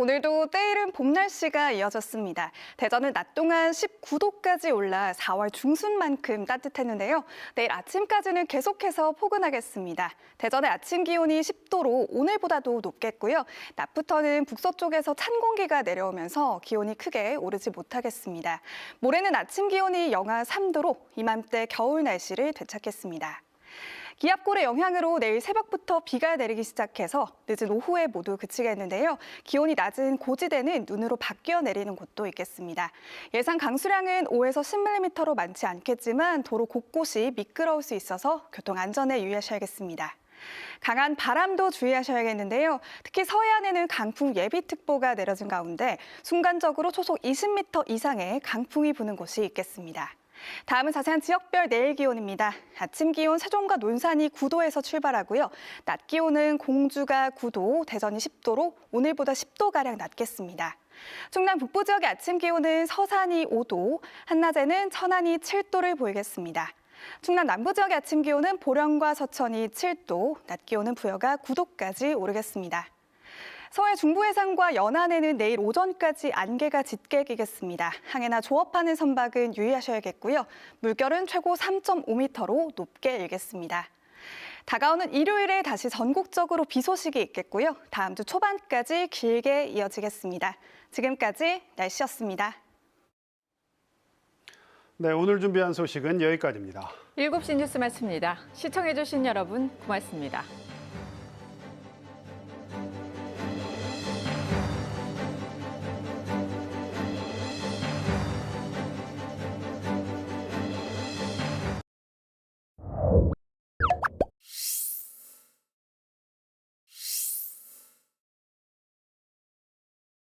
오늘도 때이른 봄 날씨가 이어졌습니다. 대전은 낮 동안 19도까지 올라 4월 중순만큼 따뜻했는데요. 내일 아침까지는 계속해서 포근하겠습니다. 대전의 아침 기온이 10도로 오늘보다도 높겠고요. 낮부터는 북서쪽에서 찬 공기가 내려오면서 기온이 크게 오르지 못하겠습니다. 모레는 아침 기온이 영하 3도로 이맘때 겨울 날씨를 되찾겠습니다. 기압골의 영향으로 내일 새벽부터 비가 내리기 시작해서 늦은 오후에 모두 그치겠는데요. 기온이 낮은 고지대는 눈으로 바뀌어 내리는 곳도 있겠습니다. 예상 강수량은 5에서 10mm로 많지 않겠지만 도로 곳곳이 미끄러울 수 있어서 교통 안전에 유의하셔야겠습니다. 강한 바람도 주의하셔야겠는데요. 특히 서해안에는 강풍 예비특보가 내려진 가운데 순간적으로 초속 20m 이상의 강풍이 부는 곳이 있겠습니다. 다음은 자세한 지역별 내일 기온입니다. 아침 기온 세종과 논산이 9도에서 출발하고요. 낮 기온은 공주가 9도, 대전이 10도로 오늘보다 10도가량 낮겠습니다. 충남 북부 지역의 아침 기온은 서산이 5도, 한낮에는 천안이 7도를 보이겠습니다. 충남 남부 지역의 아침 기온은 보령과 서천이 7도, 낮 기온은 부여가 9도까지 오르겠습니다. 서해 중부 해상과 연안에는 내일 오전까지 안개가 짙게 끼겠습니다. 항해나 조업하는 선박은 유의하셔야겠고요. 물결은 최고 3.5m로 높게 일겠습니다. 다가오는 일요일에 다시 전국적으로 비 소식이 있겠고요. 다음 주 초반까지 길게 이어지겠습니다. 지금까지 날씨였습니다. 네, 오늘 준비한 소식은 여기까지입니다. 7시 뉴스 마칩니다. 시청해주신 여러분 고맙습니다.